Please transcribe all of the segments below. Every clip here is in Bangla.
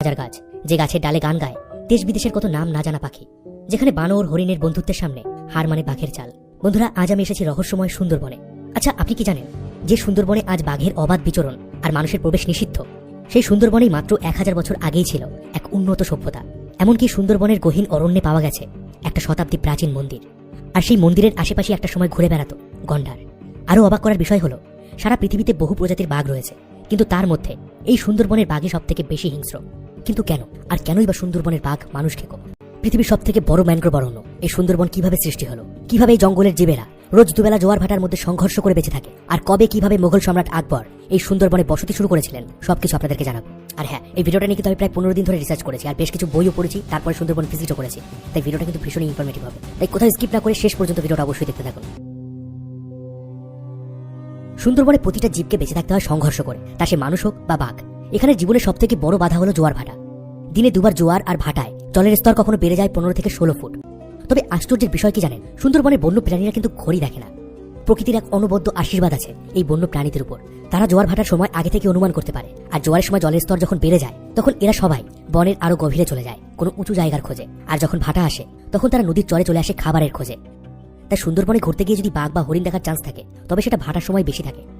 হাজার গাছ, যে গাছের ডালে গান গায়, দেশ বিদেশের কত নাম না জানা পাখি। যেখানে বানর হরিণের বন্ধুত্বের সামনে হার মানে বাঘের চাল। বন্ধুরা, আজ আমি এসেছি রহস্যময় সুন্দরবনে। আচ্ছা আপনি কি জানেন যে সুন্দরবনে আজ বাঘের অবাধ বিচরণ আর মানুষের প্রবেশ নিষিদ্ধ? সেই সুন্দরবনেই মাত্র এক হাজার বছর আগেই ছিল এক উন্নত সভ্যতা। এমনকি সুন্দরবনের গহীন অরণ্যে পাওয়া গেছে একটা শতাব্দী প্রাচীন মন্দির। আর সেই মন্দিরের আশেপাশে একটা সময় ঘুরে বেড়াতো গন্ডার। আরও অবাক করার বিষয় হলো, সারা পৃথিবীতে বহু প্রজাতির বাঘ রয়েছে, কিন্তু তার মধ্যে এই সুন্দরবনের বাঘই সব থেকে বেশি হিংস্র। কিন্তু কেন? আর কেনই বা সুন্দরবনের বাঘ মানুষ খেকো? পৃথিবীর সব থেকে বড় ম্যানগ্রোভ অরণ্য, এই সুন্দরবন কীভাবে সৃষ্টি হলো? কীভাবে এই জঙ্গলের জীবেরা রোজ দুবেলা জোয়ার ভাটার মধ্যে সংঘর্ষ করে বেঁচে থাকে? আর কবে কীভাবে মোগল সম্রাট আকবর এই সুন্দরবনে বসতি শুরু করেছিলেন? সবকিছু আপনাদেরকে জানাব। আর হ্যাঁ এই ভিডিওটা নিয়ে কিন্তু আমি প্রায় পনেরো দিন ধরে রিসার্চ করেছি, আর বেশ কিছু বইও পড়েছি, তারপরে সুন্দরবন ভিজিটও করেছি। তাই ভিডিওটা কিন্তু ভীষণ ইনফরমেটিভ হবে। তাই কোথাও স্কিপ না করে শেষ পর্যন্ত ভিডিওটা অবশ্যই দেখতে থাকুন। সুন্দরবনে প্রতিটা জীবকে বেঁচে থাকতে হয় সংঘর্ষ করে। তা সে মানুষ হোক বা বাঘ। এখানে জীবনের সব থেকে বড় বাধা হলো জোয়ার ভাটা। দিনে দুবার জোয়ার আর ভাটায় জলের স্তর কখনো বেড়ে যায় পনেরো থেকে ষোলো ফুট। তবে আশ্চর্যের বিষয় কি জানেন? সুন্দরবনের বন্য প্রাণীরা কিন্তু ঘড়ি দেখে না। প্রকৃতির এক অনবদ্য আশীর্বাদ আছে এই বন্য প্রাণীদের উপর। তারা জোয়ার ভাটার সময় আগে থেকে অনুমান করতে পারে। আর জোয়ারের সময় জলের স্তর যখন বেড়ে যায়, তখন এরা সবাই বনের আরও গভীরে চলে যায়, কোনো উঁচু জায়গার খোঁজে। আর যখন ভাটা আসে, তখন তারা নদীর চরে চলে আসে খাবারের খোঁজে। তাই সুন্দরবনে ঘুরতে গিয়ে যদি বাঘ বা হরিণ দেখার চান্স থাকে, তবে সেটা ভাটার সময় বেশি থাকে।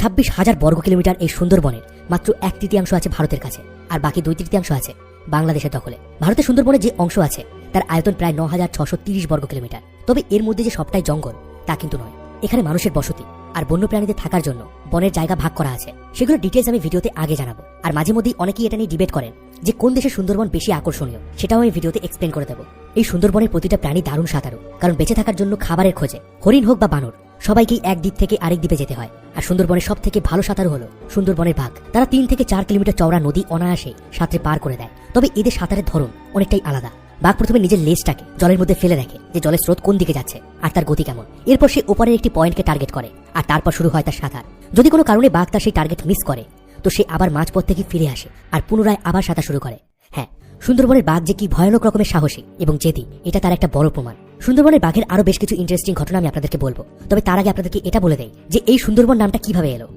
ছাব্বিশ হাজার বর্গ কিলোমিটার এই সুন্দরবনের মাত্র এক তৃতীয়াংশ আছে ভারতের কাছে, আর বাকি দুই তৃতীয়াংশ আছে বাংলাদেশের দখলে। ভারতের সুন্দরবনের যে অংশ আছে, তার আয়তন প্রায় ন হাজার ছশো তিরিশ বর্গ কিলোমিটার। তবে এর মধ্যে যে সবটাই জঙ্গল, তা কিন্তু নয়। এখানে মানুষের বসতি আর বন্য প্রাণীদের থাকার জন্য বনের জায়গা ভাগ করা আছে। সেগুলো ডিটেলস আমি ভিডিওতে আগে জানাব। আর মাঝে মধ্যেই অনেকেই এটা নিয়ে ডিবেট করেন যে কোন দেশের সুন্দরবন বেশি আকর্ষণীয়, সেটাও আমি ভিডিওতে এক্সপ্লেন করে দেবো। এই সুন্দরবনের প্রতিটা প্রাণী দারুণ সাঁতারু কারণ বেঁচে থাকার জন্য খাবারের খোঁজে, হরিণ হোক বা বানর সবাইকেই এক থেকে আরেক দ্বীপে যেতে হয়। আর সুন্দরবনের সব থেকে ভালো সাঁতারু হলো সুন্দরবনের বাঘ। তারা তিন থেকে চার কিলোমিটার চওড়া নদী অনায়াসে সাঁতরে পার করে দেয়। তবে এদের সাঁতারের ধরন অনেকটাই আলাদা। বাঘ প্রথমে নিজের লেজটাকে জলের মধ্যে ফেলে রাখে যে জলের স্রোত কোন দিকে যাচ্ছে আর তার গতি কেমন। এরপর সে ওপরের একটি পয়েন্টকে টার্গেট করে আর তারপর শুরু হয় তার সাঁতার। যদি কোনো কারণে বাঘ তার সেই টার্গেট মিস করে, তো সে আবার মাঝপথ থেকে ফিরে আসে আর পুনরায় আবার সাঁতার শুরু করে। হ্যাঁ সুন্দরবনের বাঘ যে কি ভয়ানক রকমের সাহসী এবং জেদি, এটা তার একটা বড় প্রমাণ। সুন্দরবনের বাঘের আরও বেশ কিছু ইন্টারেস্টিং ঘটনা আমি আপনাদেরকে বলব। তবে তার আগে আপনাদেরকে এটা বলে দেই যে এই সুন্দরবন নামটা কীভাবে এলো?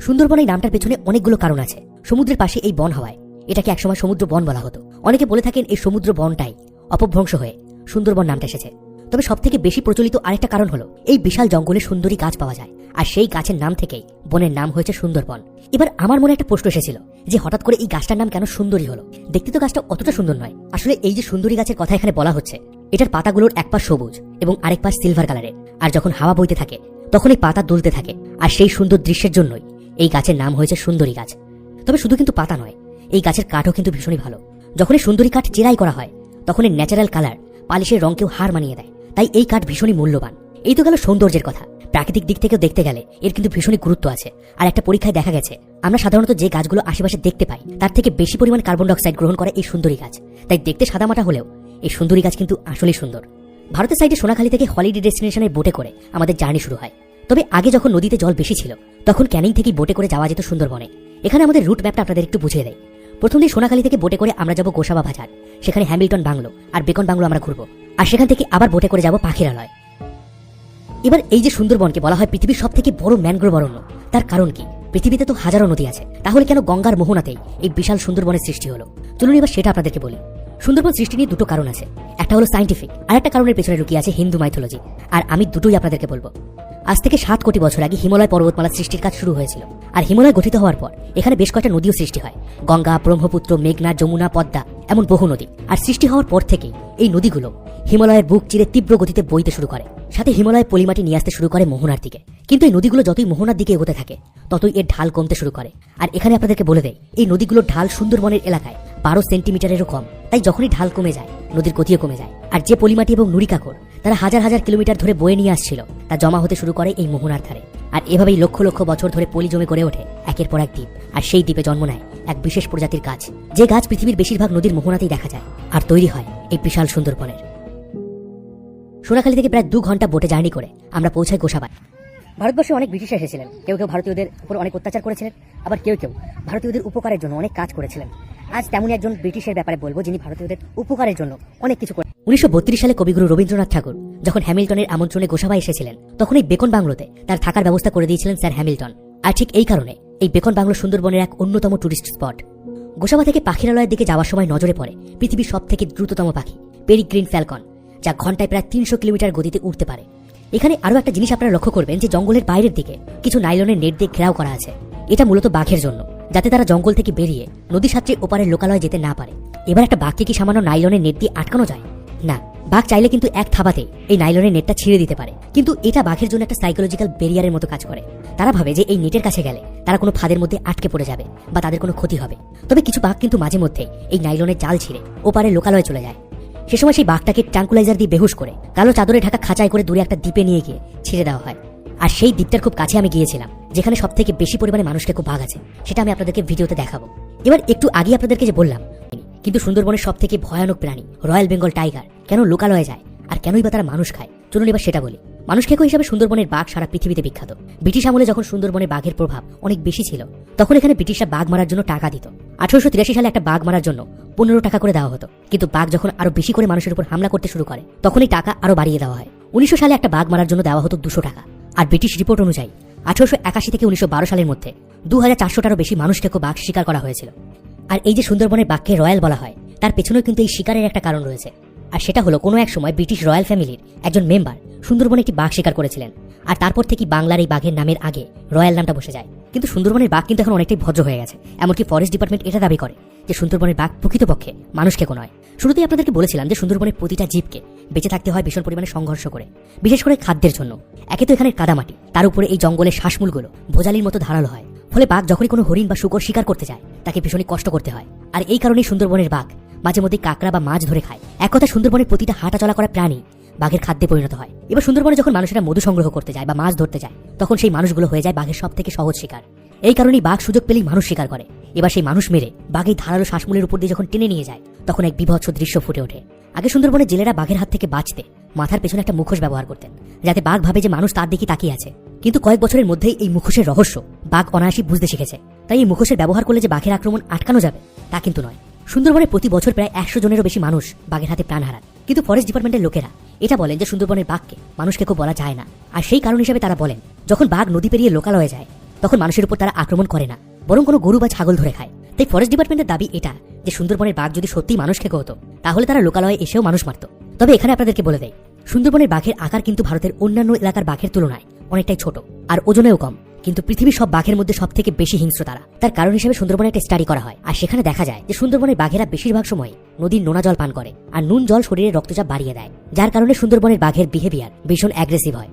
সুন্দরবন এই নামটার পেছনে অনেকগুলো কারণ আছে। সমুদ্রের পাশে এই বন হওয়ায়। এটাকে একসময় সমুদ্র বন বলা হতো। অনেকে বলে থাকেন এই সমুদ্র বনটাই অপভ্রংশ হয়ে সুন্দরবন নামটা এসেছে। তবে সব থেকে বেশি প্রচলিত আরেকটা কারণ হলো, এই বিশাল জঙ্গলে সুন্দরী গাছ পাওয়া যায়। আর সেই গাছের নাম থেকেই বনের নাম হয়েছে সুন্দরবন। এবার আমার মনে একটা প্রশ্ন এসেছিল যে হঠাৎ করে এই গাছটার নাম কেন সুন্দরী হলো? দেখতে তো গাছটা অতটা সুন্দর নয়। আসলে এই যে সুন্দরী গাছের কথা এখানে বলা হচ্ছে এটার পাতাগুলোর এক পাশ সবুজ এবং আরেক পাশ সিলভার কালারের আর যখন হাওয়া বইতে থাকে তখন এই পাতা দুলতে থাকে। আর সেই সুন্দর দৃশ্যের জন্যই এই গাছের নাম হয়েছে সুন্দরী গাছ। তবে শুধু কিন্তু পাতা নয়, এই গাছের কাঠও কিন্তু ভীষণই ভালো। যখন এই সুন্দরী কাঠ চেরাই করা হয় তখন এর ন্যাচারাল কালার পালিশের রঙকেও হার মানিয়ে দেয়। তাই এই কাঠ ভীষণই মূল্যবান। এই তো গেল সৌন্দর্যের কথা। প্রাকৃতিক দিক থেকেও দেখতে গেলে এর কিন্তু ভীষণই গুরুত্ব আছে। আর একটা পরীক্ষায় দেখা গেছে, আমরা সাধারণত যে গাছগুলো আশেপাশে দেখতে পাই, তার থেকে বেশি পরিমাণ কার্বন ডাইঅক্সাইড গ্রহণ করে এই সুন্দরী গাছ। তাই দেখতে সাদামাটা হলেও এই সুন্দরী গাছ কিন্তু আসলেই সুন্দর। ভারতের সাইডে সোনাখালী থেকে হলিডে ডেস্টিনেশনের বোটে করে আমাদের জার্নি শুরু হয়। তবে আগে যখন নদীতে জল বেশি ছিল, তখন ক্যানিং থেকেই বোটে করে যাওয়া যেত সুন্দরবনে। এখানে আমাদের রুট ম্যাপটা আপনাদের একটু বুঝিয়ে দেয় প্রথম দিন সোনাখালী থেকে বোটে করে আমরা যাব গোসাবা বাজার। সেখানে হ্যামিল্টন বাংলো আর বেকন বাংলো আমরা ঘুরবো। আর সেখান থেকে আবার বোটে করে যাব পাখিরালয় এবার এই যে সুন্দরবনকে বলা হয় পৃথিবীর সব থেকে বড় ম্যানগ্রোভ অরণ্য, তার কারণ কি? পৃথিবীতে তো হাজারো নদী আছে। তাহলে কেন গঙ্গার মোহনাতেই এই বিশাল সুন্দরবনের সৃষ্টি হলো? চলুন এবার সেটা আপনাদেরকে বলি। সুন্দরবন সৃষ্টি নিয়ে দুটো কারণ আছে। একটা হলো সাইন্টিফিক আর একটা কারণের পেছনে লুকিয়ে আছে হিন্দু মাইথোলজি আর আমি দুটোই আপনাদেরকে বলব। আজ থেকে সাত কোটি বছর আগে হিমালয় পর্বতমালা সৃষ্টির কাজ শুরু হয়েছিল। আর হিমালয় গঠিত হওয়ার পর এখানে বেশ কয়েকটা নদীও সৃষ্টি হয়। গঙ্গা, ব্রহ্মপুত্র, মেঘনা, যমুনা, পদ্মা, এমন বহু নদী। আর সৃষ্টি হওয়ার পর থেকেই এই নদীগুলো হিমালয়ের বুক চিরে তীব্র গতিতে বইতে শুরু করে। সাথে হিমালয় পলিমাটি নিয়ে আসতে শুরু করে মোহনার দিকে। কিন্তু এই নদীগুলো যতই মোহনার দিকে এগোতে থাকে, ততই এর ঢাল কমতে শুরু করে। আর এখানে আপনাদেরকে বলে দেয় এই নদীগুলোর ঢাল সুন্দরবনের এলাকায়। বারো সেন্টিমিটারেরও কম। তাই যখনই ঢাল কমে যায়, নদীর গতিও কমে যায়। আর যে পলিমাটি এবং নুড়ি কাকড় তারা হাজার হাজার কিলোমিটার ধরে বয়ে নিয়ে আসছিল, তা জমা হতে শুরু করে এই মোহনার ধারে। আর এভাবেই লক্ষ লক্ষ বছর ধরে পলি জমে গড়ে ওঠে একের পর এক দ্বীপ, আর সেই দ্বীপে জন্ম নেয় এক বিশেষ প্রজাতির গাছ। যে গাছ পৃথিবীর বেশিরভাগ নদীর মোহনাতেই দেখা যায়, আর তৈরি হয় এই বিশাল সুন্দরবনের। সোনাখালী থেকে প্রায় দু ঘণ্টা বোটে জার্নি করে আমরা পৌঁছাই গোসাবায়। ভারতবর্ষে অনেক ব্রিটিশ এসেছিলেন। কেউ কেউ ভারতীয়দের উপর অনেক অত্যাচার করেছিলেন, আবার কেউ কেউ ভারতীয়দের উপকারের জন্য অনেক কাজ করেছিলেন। আজ তেমনই একজন ব্রিটিশের ব্যাপারে বলব, যিনি ভারতীয়দের উপকারের জন্য অনেক কিছু করে উনিশশো সালে কবিগুরু রবীন্দ্রনাথ ঠাকুর যখন হ্যামিল্টনের আমন্ত্রণে গোসাবায় এসেছিলেন, তখন এই বেকন বাংলোতে তার থাকার ব্যবস্থা করে দিয়েছিলেন স্যার হ্যামিল্টন। আর ঠিক এই কারণে এই বেকন বাংলো সুন্দরবনের এক অন্যতম টুরিস্ট স্পট। গোসাবা থেকে পাখিরালয়ের দিকে যাওয়ার সময় নজরে পড়ে পৃথিবীর সব থেকে দ্রুততম পাখি, পেরিগ্রিন ফ্যালকন, যা ঘন্টায় প্রায় তিনশো কিলোমিটার গতিতে উঠতে পারে। এখানে আরও একটা জিনিস আপনারা লক্ষ্য করবেন যে জঙ্গলের বাইরের দিকে কিছু নাইলনের নেট দিয়ে ঘেরাও করা আছে। এটা মূলত বাঘের জন্য। যাতে তারা জঙ্গল থেকে বেরিয়ে নদী সাত্রে ওপারের লোকালয়ে যেতে না পারে। এবার একটা বাঘকে কি সামান্য নাইলনের নেট দিয়ে আটকানো যায়? না, বাঘ চাইলে কিন্তু এক থাবাতে এই নাইলনের নেটটা ছিঁড়ে দিতে পারে। কিন্তু এটা বাঘের জন্য একটা সাইকোলজিক্যাল ব্যারিয়ারের মতো কাজ করে। তারা ভাবে যে এই নেটের কাছে গেলে তারা কোনো ফাঁদের মধ্যে আটকে পড়ে যাবে বা তাদের কোনো ক্ষতি হবে। তবে কিছু বাঘ কিন্তু মাঝে মধ্যে এই নাইলনের জাল ছিঁড়ে ওপারে লোকালয়ে চলে যায়। সে সময় সেই বাঘটাকে ট্রাঙ্কুলাইজার দিয়ে বেহুশ করে কালো চাদরে ঢাকা খাঁচায় করে দূরে একটা দ্বীপে নিয়ে গিয়ে ছেড়ে দেওয়া হয়। আর সেই দ্বীপটার খুব কাছে আমি গিয়েছিলাম, যেখানে সব থেকে বেশি পরিমাণে মানুষকে খুব বাঘ আছে। সেটা আমি আপনাদেরকে ভিডিওতে দেখাবো। এবার একটু আগে আপনাদেরকে যে বললাম, কিন্তু সুন্দরবনের সব থেকে ভয়ানক প্রাণী রয়্যাল বেঙ্গল টাইগার কেন লোকালয়ে যায় আর কেনই বা তারা মানুষ খায়? চলুন এবার সেটা বলি। মানুষ খেকো হিসাবে সুন্দরবনের বাঘ সারা পৃথিবীতে বিখ্যাত। ব্রিটিশ আমলে যখন সুন্দরবনে বাঘের প্রভাব অনেক বেশি ছিল, তখন এখানে ব্রিটিশরা বাঘ মারার জন্য টাকা দিত। আঠারোশো তিরাশি সালে একটা বাঘ মারার জন্য পনেরো টাকা করে দেওয়া হতো। কিন্তু বাঘ যখন আরও বেশি করে মানুষের উপর হামলা করতে শুরু করে, তখনই টাকা আরও বাড়িয়ে দেওয়া হয়। উনিশশো সালে একটা বাঘ মারার জন্য দেওয়া হতো দুশো টাকা। আর ব্রিটিশ রিপোর্ট অনুযায়ী আঠারোশো একাশি থেকে উনিশশো বারো সালের মধ্যে দু হাজার চারশোটারও বেশি মানুষকেও বাঘ শিকার করা হয়েছিল। আর এই যে সুন্দরবনের বাঘকে রয়্যাল বলা হয়, তার পেছনেও কিন্তু এই শিকারের একটা কারণ রয়েছে। আর সেটা হলো, কোনো এক সময় ব্রিটিশ রয়্যাল ফ্যামিলির একজন মেম্বার সুন্দরবনে একটি বাঘ শিকার করেছিলেন। আর তারপর থেকে বাংলার এই বাঘের নামের আগে রয়্যাল নামটা বসে যায়। কিন্তু সুন্দরবনের বাঘ কিন্তু এখন অনেকটাই ভদ্র হয়ে গেছে। এমনকি ফরেস্ট ডিপার্টমেন্ট এটা দাবি করে যে সুন্দরবনের বাঘ প্রকৃতপক্ষে মানুষকে নয়। শুরুতেই আপনাদেরকে বলেছিলাম যে সুন্দরবনের প্রতিটা জীবকে বেঁচে থাকতে হয় ভীষণ পরিমাণে সংঘর্ষ করে, বিশেষ করে খাদ্যের জন্য। একে তো এখানে কাদামাটি, তার উপরে এই জঙ্গলের শ্বাসমূলগুলো, ভোজালির মতো ধারালো হয়। ফলে বাঘ যখনই কোনো হরিণ বা শুকর শিকার করতে যায়, তাকে ভীষণই কষ্ট করতে হয়। আর এই কারণেই সুন্দরবনের বাঘ মাঝে মধ্যে কাঁকড়া বা মাছ ধরে খায়। এক কথা, সুন্দরবনের প্রতিটা হাঁটা চলা করা প্রাণী বাঘের খাদ্যে পরিণত হয়। এবার সুন্দরবনে যখন মানুষেরা মধু সংগ্রহ করতে যায় বা মাছ ধরতে যায়, তখন সেই মানুষগুলো হয়ে যায় বাঘের সব থেকে সহজ শিকার। এই কারণেই বাঘ সুযোগ পেলেই মানুষ শিকার করে। এবার সেই মানুষ মেরে বাঘের ধারালো শ্বাসমূলের উপর দিয়ে যখন টেনে নিয়ে যায়, তখন এক বিভৎস দৃশ্য ফুটে ওঠে। আগে সুন্দরবনের জেলেরা বাঘের হাত থেকে বাঁচতে মাথার পেছনে একটা মুখোশ ব্যবহার করতেন, যাতে বাঘ ভাবে যে মানুষ তার দিকে তাকিয়ে আছে। কিন্তু কয়েক বছরের মধ্যেই এই মুখোশের রহস্য বাঘ অনায়াসই বুঝতে শিখেছে। তাই এই মুখোশের ব্যবহার করলে যে বাঘের আক্রমণ আটকানো যাবে, তা কিন্তু নয়। সুন্দরবনে প্রতি বছর প্রায় একশো জনেরও বেশি মানুষ বাঘের হাতে প্রাণ হারান কিন্তু ফরেস্ট ডিপার্টমেন্টের লোকেরা এটা বলেন যে সুন্দরবনের বাঘকে মানুষকে খুব বলা যায় না। আর সেই কারণ হিসেবে তারা বলেন, যখন বাঘ নদী পেরিয়ে লোকালয়ে যায়, তখন মানুষের উপর তারা আক্রমণ করে না। বরং কোনো গরু বা ছাগল ধরে খায়। তাই ফরেস্ট ডিপার্টমেন্টের দাবি এটা, যে সুন্দরবনের বাঘ যদি সত্যিই মানুষ খেকো হতো তাহলে তারা লোকালয়ে এসেও মানুষ মারত। তবে এখানে আপনাদেরকে বলে দেয় সুন্দরবনের বাঘের আকার কিন্তু ভারতের অন্যান্য এলাকার বাঘের তুলনায় অনেকটাই ছোট, আর ওজনেও কম। কিন্তু পৃথিবীর সব বাঘের মধ্যে সব থেকে বেশি হিংস্র তারা। তার কারণ হিসেবে সুন্দরবনে একটা স্টাডি করা হয়। আর সেখানে দেখা যায় যে সুন্দরবনের বাঘেরা বেশিরভাগ সময় নদীর নোনা জল পান করে, আর নুন জল শরীরে রক্তচাপ বাড়িয়ে দেয়, যার কারণে সুন্দরবনের বাঘের বিহেভিয়ার ভীষণ অ্যাগ্রেসিভ হয়।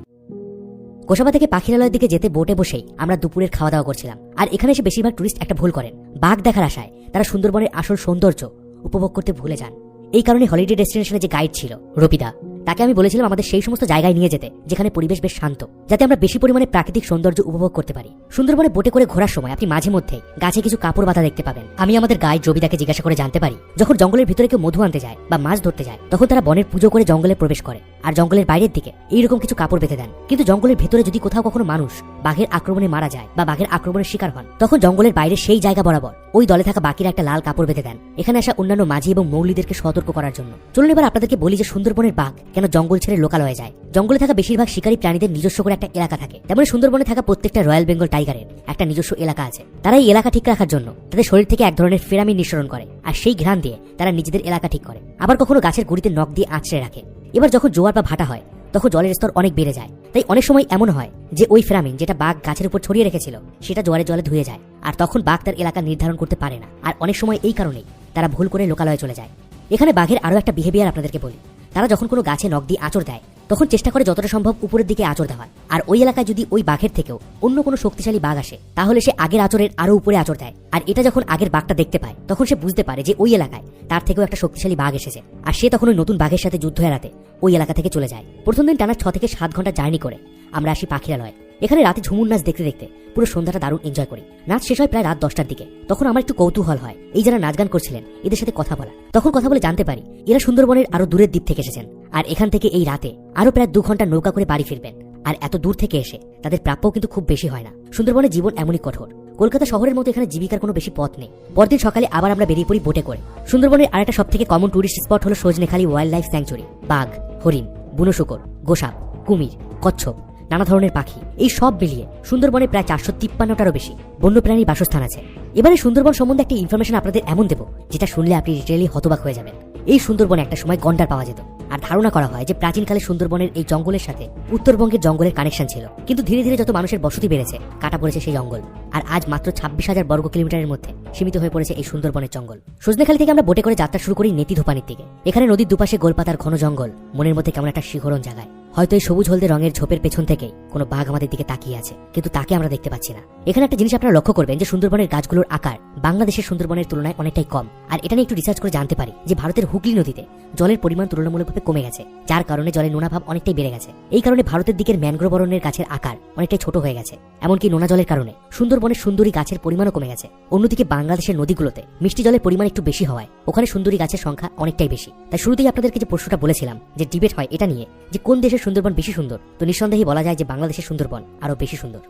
কোষাবা থেকে পাখিরালয়ের দিকে যেতে বোটে বসেই আমরা দুপুরের খাওয়া দাওয়া করছিলাম। আর এখানে এসে বেশিরভাগ টুরিস্ট একটা ভুল করেন। বাঘ দেখার আশায় তারা সুন্দরবনের আসল সৌন্দর্য উপভোগ করতে ভুলে যান। এই কারণে হলিডে ডেস্টিনেশনে যে গাইড ছিল রবিদা তাকে আমি বলেছিলাম আমাদের সেই সমস্ত জায়গায় নিয়ে যেতে, যেখানে পরিবেশ বেশ শান্ত, যাতে আমরা বেশি পরিমাণে প্রাকৃতিক সৌন্দর্য উপভোগ করতে পারি। সুন্দরবনে বোটে করে ঘোরার সময় আপনি মাঝে মধ্যে গাছে কিছু কাপড় বাঁধা দেখতে পাবেন। আমি আমাদের গায়ে জবিদাকে জিজ্ঞাসা করে জানতে পারি, যখন জঙ্গলের ভিতরে কেউ মধু আনতে যায় বা মাছ ধরতে যায়, তখন তারা বনের পুজো করে জঙ্গলে প্রবেশ করে। আর জঙ্গলের বাইরের দিকে এইরকম কিছু কাপড় বেঁধে দেন। কিন্তু জঙ্গলের ভেতরে যদি কোথাও কখনো মানুষ বাঘের আক্রমণে মারা যায় বা বাঘের আক্রমণের শিকার হন, তখন জঙ্গলের বাইরে সেই জায়গা বরাবর ওই দলে থাকা বাকিরা একটা লাল কাপড় বেঁধে দেন। এখানে আসা অন্যান্য মাঝি এবং মৌলিদেরকে সতর্ক করার জন্য। চলুন এবার আপনাদেরকে বলি যে সুন্দরবনের বাঘ কেন জঙ্গল ছেড়ে লোকালয়ে যায়। জঙ্গলে থাকা বেশিরভাগ শিকারী প্রাণীদের নিজস্ব করে একটা এলাকা থাকে। তেমন সুন্দরবনে থাকা প্রত্যেকটা রয়্যাল বেঙ্গল টাইগারের একটা নিজস্ব এলাকা আছে। তারা এই এলাকা ঠিক রাখার জন্য তাদের শরীর থেকে এক ধরনের ফেরামি নিঃসরণ করে আর সেই ঘ্রাণ দিয়ে তারা নিজেদের এলাকা ঠিক করে। আবার কখনো গাছের গুড়িতে নখ দিয়ে আঁচড়ে রাখে। এবার যখন জোয়ার বা ভাটা হয় তখন জলের স্তর অনেক বেড়ে যায়। তাই অনেক সময় এমন হয় যে ওই ফেরামিন যেটা বাঘ গাছের উপর ছড়িয়ে রেখেছিল, সেটা জোয়ারে জলে ধুয়ে যায়। আর তখন বাঘ তার এলাকা নির্ধারণ করতে পারে না। আর অনেক সময় এই কারণেই তারা ভুল করে লোকালয়ে চলে যায়। এখানে বাঘের আরও একটা বিহেভিয়ার আপনাদেরকে বলি। তারা যখন কোনো গাছে নখ দিয়ে আঁচড় দেয় তখন চেষ্টা করে যতটা সম্ভব উপরের দিকে আঁচড় দেওয়ার। আর ওই এলাকায় যদি ওই বাঘের থেকেও অন্য কোনো শক্তিশালী বাঘ আসে, তাহলে সে আগের আচরের আরও উপরে আচর দেয়। আর এটা যখন আগের বাঘটা দেখতে পায়, তখন সে বুঝতে পারে যে ওই এলাকায় তার থেকেও একটা শক্তিশালী বাঘ এসেছে। আর সে তখন ওই নতুন বাঘের সাথে যুদ্ধ এড়াতে ওই এলাকা থেকে চলে যায়। প্রথম দিন টানা ছ থেকে সাত ঘণ্টা জার্নি করে আমরা আসি পাখিরালয় এখানে রাতে ঝুমুর নাচ দেখতে দেখতে পুরো সন্ধ্যাটা দারুণ এনজয় করি। নাচ শেষ হয় প্রায় রাত দশটার দিকে। তখন আমার একটু কৌতূহল হয়। এই যারা নাচ গান করছিলেন, এদের সাথে কথা বলা। তখন কথা বলে জানতে পারি, এরা সুন্দরবনের আরও দূরের দ্বীপ থেকে এসেছেন। আর এখান থেকে এই রাতে আরও প্রায় দু ঘণ্টা নৌকা করে বাড়ি ফিরবেন। আর এত দূর থেকে এসে তাদের প্রাপ্যও কিন্তু খুব বেশি হয় না। সুন্দরবনের জীবন এমনই কঠোর। কলকাতা শহরের মতো এখানে জীবিকার কোনো বেশি পথ নেই। পরদিন সকালে আবার আমরা বেরিয়ে পড়ি বোটে করে। সুন্দরবনের আরেকটা সব থেকে কমন টুরিস্ট স্পট হলো সজনেখালি ওয়াইল্ড লাইফ স্যাংচুরি বাঘ, হরিণ বুনো শুকর গোসাপ, কুমির, কচ্ছপ, নানা ধরনের পাখি। এই সব মিলিয়ে সুন্দরবনে প্রায় চারশো তিপ্পান্নটারও বেশি বন্যপ্রাণীর বাসস্থান আছে। এবারে সুন্দরবন সম্বন্ধে একটা ইনফরমেশন আপনাদের এমন দেবো, যেটা শুনলে আপনি রিটেলি হতবাক হয়ে যাবেন। এই সুন্দরবনে একটা সময় গন্ডার পাওয়া যেত। আর ধারণা করা হয় যে প্রাচীনকালে সুন্দরবনের এই জঙ্গলের সাথে উত্তরবঙ্গের জঙ্গলের কানেকশন ছিল। কিন্তু ধীরে ধীরে যত মানুষের বসতি বেড়েছে, কাটা পড়েছে সেই জঙ্গল। আর আজ মাত্র ছাব্বিশ হাজার বর্গ কিলোমিটারের মধ্যে সীমিত হয়ে পড়েছে এই সুন্দরবনের জঙ্গল। সজনেখালি থেকে আমরা বোটে করে যাত্রা শুরু করি নেতি ধোপানির দিকে। এখানে নদীর দুপাশে গোলপাতার ঘন জঙ্গল, মনের মধ্যে কেমন একটা শিহরণ জাগায়। হয়তো এই সবুজ হলদে রঙের ঝোপের পেছন থেকেই কোনো বাঘ আমাদের দিকে তাকিয়ে আছে, কিন্তু তাকে আমরা দেখতে পাচ্ছি না। এখানে একটা জিনিস আপনারা লক্ষ্য করবেন যে সুন্দরবনের গাছগুলোর আকার বাংলাদেশের সুন্দরবনের তুলনায় অনেকটাই কম। আর এটা নিয়ে একটু রিসার্চ করে জানতে পারি যে ভারতের হুগলি নদীতে জলের পরিমাণ তুলনামূলকভাবে কমে গেছে, যার কারণে জলের নোনাভাব অনেকটাই বেড়ে গেছে। এই কারণে ভারতের দিকের ম্যানগ্রোভ অরণ্যের গাছের আকার অনেকটাই ছোট হয়ে গেছে, এমনকি নোনা জলের কারণে সুন্দরবনের সুন্দরী গাছের পরিমাণও কমে গেছে। অন্যদিকে বাংলাদেশের নদীগুলোতে মিষ্টি জলের পরিমাণ একটু বেশি হওয়ায় ওখানে সুন্দরী গাছের সংখ্যা অনেকটাই বেশি। তাই শুরুতেই আপনাদেরকে যে প্রশ্নটা বলেছিলাম যে ডিবেট হয় এটা নিয়ে, যে কোন দেশের সুন্দরবন বেশি সুন্দর। তো নিঃসন্দেহে বলা যায় যে বাংলাদেশের সুন্দরবন আরও বেশি সুন্দর।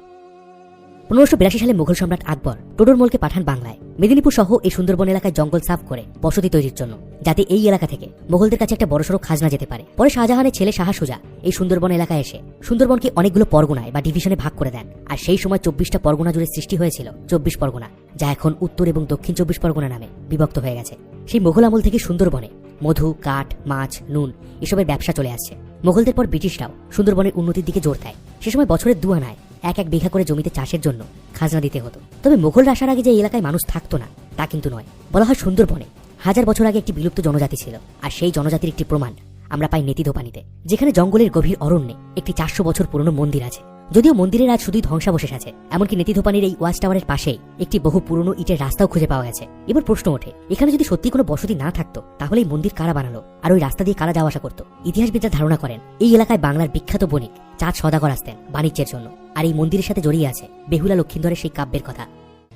পনেরোশো বিরাশি সালে মুঘল সম্রাট আকবর টোডরমলকে পাঠান বাংলায়। মেদিনীপুর সহ এই সুন্দরবন এলাকায় জঙ্গল সাফ করে বসতি তৈরির জন্য, যাতে এই এলাকা থেকে মোগলদের কাছে একটা বড়সড় খাজনা যেতে পারে। পরে শাহজাহানের ছেলে শাহ সুজা এই সুন্দরবন এলাকায় এসে সুন্দরবনকে অনেকগুলো পরগনায় বা ডিভিশনে ভাগ করে দেন। আর সেই সময় চব্বিশটা পরগনা জুড়ে সৃষ্টি হয়েছিল চব্বিশ পরগনা, যা এখন উত্তর এবং দক্ষিণ চব্বিশ পরগনা নামে বিভক্ত হয়ে গেছে। সেই মোগল আমল থেকে সুন্দরবনে মধু, কাঠ, মাছ, নুন এসবের ব্যবসা চলে আসছে। মোগলদের পর ব্রিটিশরাও সুন্দরবনের উন্নতির দিকে জোর দেয়। সে সময় বছরের দুয়ানায় এক এক বিঘা করে জমিতে চাষের জন্য খাজনা দিতে হতো। তবে মোগলরা আসার আগে যে এলাকায় মানুষ থাকতো না, তা কিন্তু নয়। বলা হয় সুন্দরবনে হাজার বছর আগে একটি বিলুপ্ত জনজাতি ছিল, আর সেই জনজাতির একটি প্রমাণ আমরা পাই নেতিদোপানিতে যেখানে জঙ্গলের গভীর অরণ্যে একটি চারশো বছর পুরনো মন্দির আছে। যদিও মন্দিরের আজ শুধুই ধ্বংসাবশেষ আছে, এমনকি নেতিধোপানির এই ওয়াচ টাওয়ারের পাশেই একটি বহু পুরনো ইটের রাস্তাও খুঁজে পাওয়া গেছে। এবার প্রশ্ন ওঠে, এখানে যদি সত্যি কোনো বসতি না থাকতো, তাহলে এই মন্দির কারা বানালো? আর ওই রাস্তা দিয়ে কারা যাওয়া আসা করতো? ইতিহাসবিদরা ধারণা করেন, এই এলাকায় বাংলার বিখ্যাত বণিক চাঁদ সদাগর আসতেন বাণিজ্যের জন্য। আর এই মন্দিরের সাথে জড়িয়ে আছে বেহুলা লক্ষিন্দরের সেই কাব্যের কথা।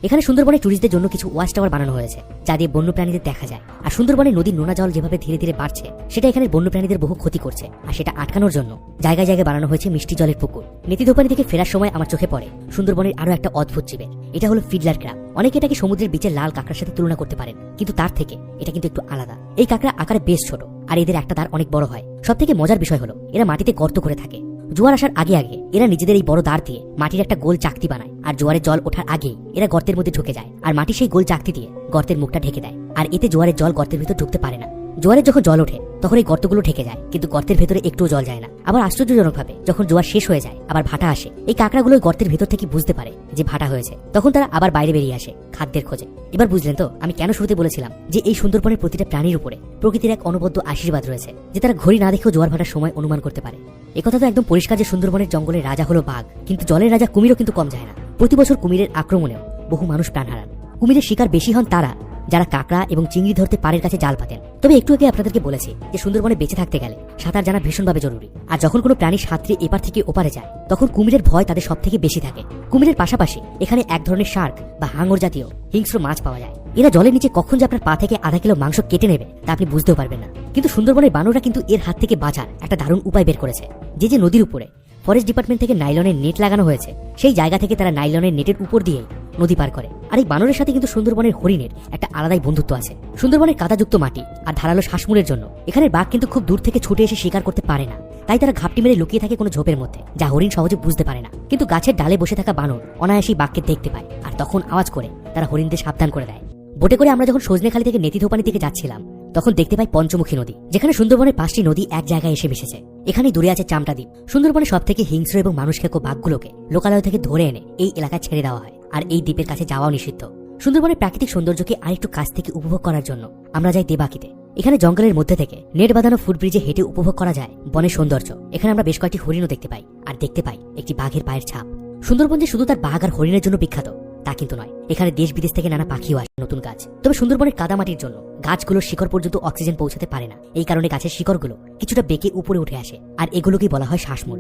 এখানে সুন্দরবনে টুরিস্টদের জন্য কিছু ওয়াচ টাওয়ার বানানো হয়েছে, যা দিয়ে বন্যপ্রাণীদের দেখা যায়। আর সুন্দরবনে নদীর নোনা জল যেভাবে ধীরে ধীরে বাড়ছে, সেটা এখানে বন্যপ্রাণীদের বহু ক্ষতি করছে, আর সেটা আটকানোর জন্য জায়গায় জায়গায় বানানো হয়েছে মিষ্টি জলের পুকুর। নীতি নেতিধোপানি থেকে ফেরার সময় আমার চোখে পড়ে, সুন্দরবনের আরও একটা অদ্ভুত জীবের। এটা হলো ফিডলার ক্রাব অনেকে এটাকে সমুদ্রের বিচের লাল কাঁকড়ার সাথে তুলনা করতে পারেন, কিন্তু তার থেকে এটা কিন্তু একটু আলাদা। এই কাঁকড়া আকারে বেশ ছোট, আর এদের একটা দাঁড় অনেক বড় হয়। সব থেকে মজার বিষয় হলো, এরা মাটিতে গর্ত করে থাকে। জোয়ার আসার আগে আগে এরা নিজেদের এই বড় দাঁড় দিয়ে মাটির একটা গোল চাকতি বানায়, আর জোয়ারে জল ওঠার আগেই এরা গর্তের মধ্যে ঢুকে যায়, আর মাটি সেই গোল চাকতি দিয়ে গর্তের মুখটা ঢেকে দেয়, আর এতে জোয়ারের জল গর্তের ভিতর ঢুকতে পারে না। জোয়ারে যখন জল ওঠে, তখন এই গর্তগুলো ঢেকে যায়, কিন্তু গর্তের ভেতরে একটুও জল যায় না। আবার আশ্চর্যজনকভাবে, যখন জোয়ার শেষ হয়ে যায়, আবার ভাটা আসে, এই কাঁকড়াগুলো গর্তের ভেতর থেকে বুঝতে পারে যে ভাটা হয়েছে। তখন তারা আবার বাইরে বেরিয়ে আসে, খাদ্যের খোঁজে। এবার বুঝলেন তো, আমি কেন শুরুতে বলেছিলাম যে এই সুন্দরবনের প্রতিটা প্রাণীর উপরে প্রকৃতির এক অনবদ্য আশীর্বাদ রয়েছে, যে তারা ঘড়ি না দেখেও জোয়ার ভাটার সময় অনুমান করতে পারে। একথা তো একদম পরিষ্কার যে সুন্দরবনের জঙ্গলের রাজা হলো বাঘ, কিন্তু জলের রাজা কুমিরও কিন্তু কম যায় না। প্রতি বছর কুমিরের আক্রমণেও বহু মানুষ প্রাণ হারান। কুমিরের শিকার বেশি হন তারা, যারা কাঁকড়া এবং চিংড়ি ধরতে পাড়ের কাছে জাল পাতেন। তবে একটু আগে আপনাদেরকে বলেছি যে সুন্দরবনে বেঁচে থাকতে গেলে সাঁতার জানা ভীষণভাবে জরুরি। আর যখন কোনো প্রাণী সাঁতরে এপার থেকে ওপারে যায়, তখন কুমিরের ভয় তাদের সব থেকে বেশি থাকে। কুমিরের পাশাপাশি এখানে এক ধরনের শার্ক বা হাঙর জাতীয় হিংস্র মাছ পাওয়া যায়। এরা জলের নিচে কখন যে আপনার পা থেকে আধা কিলো মাংস কেটে নেবে তা আপনি বুঝতেও পারবেন না। কিন্তু সুন্দরবনের বানররা কিন্তু এর হাত থেকে বাঁচার একটা দারুণ উপায় বের করেছে। যে যে নদীর উপরে ফরেস্ট ডিপার্টমেন্ট থেকে নাইলনের নেট লাগানো হয়েছে। সেই জায়গা থেকে তারা নাইলনের নেটের উপর দিয়ে নদী পার করে। আর এই বানরের সাথে কিন্তু সুন্দরবনের হরিণের একটা আলাদাই বন্ধুত্ব আছে। সুন্দরবনের কাদাযুক্ত মাটি আর ধারালো শ্বাসমূলের জন্য। এখানে বাঘ কিন্তু খুব দূর থেকে ছুটে এসে শিকার করতে পারে না। তাই তারা ঘাপটি মেরে লুকিয়ে থাকে কোনো ঝোপের মধ্যে, যা হরিণ সহজে বুঝতে পারে না। কিন্তু গাছের ডালে বসে থাকা বানর অনায়াসেই বাঘকে দেখতে পায়। আর তখন আওয়াজ করে, তারা হরিণদের সাবধান করে দেয়। বোটে করে আমরা যখন সজনেখালি থেকে নেতিধোপানি দিকে যাচ্ছিলাম, তখন দেখতে পাই পঞ্চমুখী নদী, যেখানে সুন্দরবনের পাঁচটি নদী এক জায়গায় এসে মিশেছে। এখানেই দূরে আছে চামটা দ্বীপ সুন্দরবনের সব থেকে হিংস্র এবং মানুষ খেকো বাঘগুলোকে লোকালয় থেকে ধরে এনে এই এলাকায় ছেড়ে দেওয়া হয়, আর এই দ্বীপের কাছে যাওয়াও নিষিদ্ধ। সুন্দরবনের প্রাকৃতিক সৌন্দর্যকে আরেকটু কাছ থেকে উপভোগ করার জন্য আমরা যাই দেবাকিতে। এখানে জঙ্গলের মধ্যে থেকে নেট বাঁধানো ফুটব্রিজে হেঁটে উপভোগ করা যায় বনের সৌন্দর্য। এখানে আমরা বেশ কয়েকটি হরিণও দেখতে পাই, আর দেখতে পাই একটি বাঘের পায়ের ছাপ। সুন্দরবন যে শুধু তার বাঘ আর হরিণের জন্য বিখ্যাত তা কিন্তু নয়। এখানে দেশ বিদেশ থেকে নানা পাখিও আসে নতুন গাছ। তবে সুন্দরবনের কাদামাটির জন্য গাছগুলোর শিকড় পর্যন্ত অক্সিজেন পৌঁছাতে পারে না। এই কারণে গাছের শিকড়গুলো কিছুটা বেঁকে উপরে উঠে আসে, আর এগুলোকেই বলা হয় শ্বাসমূল।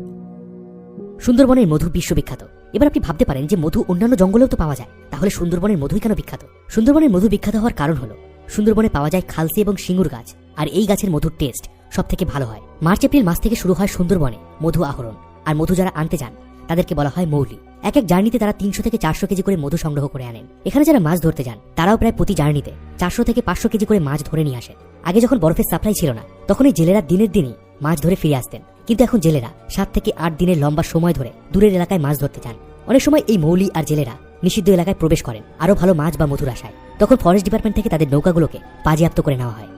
সুন্দরবনের মধু বিশ্ববিখ্যাত। এবার আপনি ভাবতে পারেন যে মধু অন্যান্য জঙ্গলেও তো পাওয়া যায়। তাহলে সুন্দরবনের মধুই কেন বিখ্যাত? সুন্দরবনের মধু বিখ্যাত হওয়ার কারণ হলো, সুন্দরবনে পাওয়া যায় খালসি এবং সিঙ্গুর গাছ, আর এই গাছের মধুর টেস্ট সব থেকে ভালো হয়। মার্চ, এপ্রিল মাস থেকে শুরু হয় সুন্দরবনে মধু আহরণ। আর মধু যারা আনতে যান তাদেরকে বলা হয় মৌলি। এক এক জার্নিতে তারা তিনশো থেকে চারশো কেজি করে মধু সংগ্রহ করে আনেন। এখানে যারা মাছ ধরতে যান, তারাও প্রায় প্রতি জার্নিতে চারশো থেকে পাঁচশো কেজি করে মাছ ধরে নিয়ে আসেন। আগে যখন বরফের সাপ্লাই ছিল না তখন এই জেলেরা দিনের দিনই মাছ ধরে ফিরে আসতেন। কিন্তু এখন জেলেরা সাত থেকে আট দিনের লম্বা সময় ধরে দূরের এলাকায় মাছ ধরতে যান। অনেক সময় এই মৌলি আর জেলেরা নিষিদ্ধ এলাকায় প্রবেশ করেন, আরও ভালো মাছ বা মধুর আশায়। তখন ফরেস্ট ডিপার্টমেন্ট থেকে তাদের নৌকাগুলোকে বাজেয়াপ্ত করে নেওয়া হয়।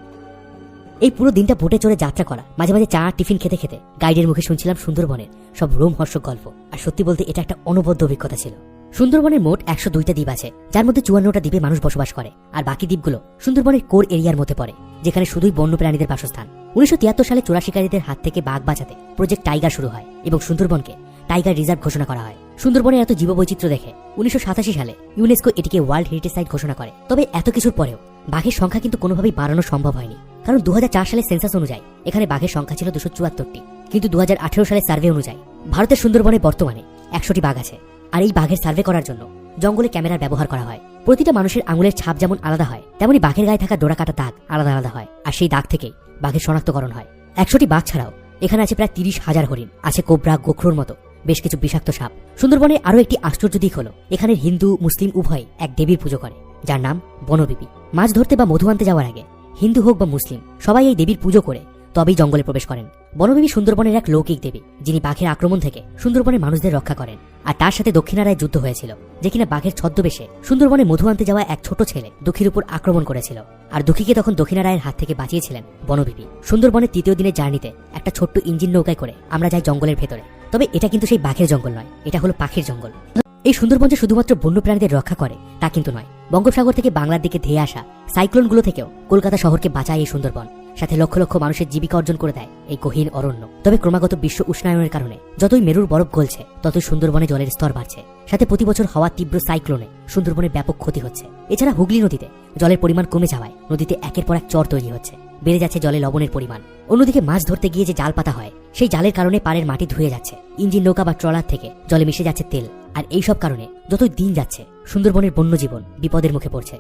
এই পুরো দিনটা বোটে চড়ে যাত্রা করা, মাঝে মাঝে চা, টিফিন খেতে খেতে। গাইডের মুখে শুনছিলাম সুন্দরবনের সব রোমহর্ষক গল্প। আর সত্যি বলতে এটা একটা অনবদ্য অভিজ্ঞতা ছিল। সুন্দরবনের মোট একশো দুইটা দ্বীপ আছে, যার মধ্যে চুয়ান্নটা দ্বীপে মানুষ বসবাস করে। আর বাকি দ্বীপগুলো সুন্দরবনের কোর এরিয়ার মধ্যে পড়ে, যেখানে শুধুই বন্য প্রাণীদের বাসস্থান। উনিশশো তিয়াত্তর সালে চোরাশিকারীদের হাত থেকে বাঘ বাঁচাতে প্রজেক্ট টাইগার শুরু হয় এবং সুন্দরবনকে টাইগার রিজার্ভ ঘোষণা করা হয়। সুন্দরবনের এত জীববৈচিত্র্য দেখে, উনিশশো সাতাশি সালে ইউনেস্কো এটিকে ওয়ার্ল্ড হেরিটেজ সাইট ঘোষণা করে। তবে এত কিছুর পরেও বাঘের সংখ্যা কিন্তু কোনোভাবেই বাড়ানো সম্ভব হয়নি। কারণ দুহাজার চার সালে সেন্সাস অনুযায়ী এখানে বাঘের সংখ্যা ছিল দুশো চুয়াত্তরটি, কিন্তু দু সালে সার্ভে অনুযায়ী ভারতের সুন্দরবনে বর্তমানে একশোটি বাঘ আছে। আর এই বাঘের সার্ভে করার জন্য জঙ্গলে ক্যামেরার ব্যবহার করা হয়। প্রতিটা মানুষের আঙুলের ছাপ যেমন আলাদা হয়, তেমনি বাঘের গায়ে থাকা ডোরা কাটা দাগ আলাদা আলাদা হয়। আর সেই দাগ থেকেই বাঘের শনাক্তকরণ হয়। একশোটি বাঘ ছাড়াও এখানে আছে প্রায় তিরিশ হাজার হরিণ, আছে কোবরা, গোখরোর মতো বেশ কিছু বিষাক্ত সাপ। সুন্দরবনে আরও একটি আশ্চর্য দিক হল, এখানে হিন্দু, মুসলিম উভয় এক দেবীর পুজো করে। যার নাম বনবিবি মাছ ধরতে বা মধু আনতে যাওয়ার আগে হিন্দু হোক বা মুসলিম, সবাই এই দেবীর পুজো করে, তবেই জঙ্গলে প্রবেশ করেন। বনবিবি সুন্দরবনের এক লৌকিক দেবী, যিনি বাঘের আক্রমণ থেকে সুন্দরবনের মানুষদের রক্ষা করেন, আর তার সাথে দক্ষিণারায় যুদ্ধ হয়েছিল, যে কিনা বাঘের ছদ্মবেশে সুন্দরবনে মধু আনতে যাওয়া এক ছোট ছেলে দুঃখীর উপর আক্রমণ করেছিল। আর দুঃখীকে তখন দক্ষিণারায়ের হাত থেকে বাঁচিয়েছিলেন বনবিবি সুন্দরবনের তৃতীয় দিনের জার্নিতে একটা ছোট্ট ইঞ্জিন নৌকায় করে আমরা যাই জঙ্গলের ভেতরে। তবে এটা কিন্তু সেই বাঘের জঙ্গল নয়, এটা হলো পাখির জঙ্গল। এই সুন্দরবন যে শুধুমাত্র বন্যপ্রাণীদের রক্ষা করে, তা কিন্তু নয়। বঙ্গোপসাগর থেকে বাংলার দিকে ধেয়ে আসা সাইক্লোনগুলো থেকেও কলকাতা শহরকে বাঁচায় এই সুন্দরবন। সাথে লক্ষ লক্ষ মানুষের জীবিকা অর্জন করে দেয় এই গহীন অরণ্য। তবে ক্রমাগত বিশ্ব উষ্ণায়নের কারণে যতই মেরুর বরফ গলছে, ততই সুন্দরবনে জলের স্তর বাড়ছে। সাথে প্রতি বছর হওয়া তীব্র সাইক্লোনে সুন্দরবনের ব্যাপক ক্ষতি হচ্ছে। এছাড়া হুগলি নদীতে জলের পরিমাণ কমে যাওয়ায় নদীতে একের পর এক চর তৈরি হচ্ছে। বেড়ে যাচ্ছে জলে লবণের পরিমাণ। অন্যদিকে মাছ ধরতে গিয়ে যে জাল পাতা হয়, সেই জালের কারণে পাড়ের মাটি ধুয়ে যাচ্ছে। ইঞ্জিন নৌকা বা ট্রলার থেকে জলে মিশে যাচ্ছে তেল। আর এইসব কারণে যতই দিন যাচ্ছে, সুন্দরবনের বন্য জীবন বিপদের মুখে পড়ছে।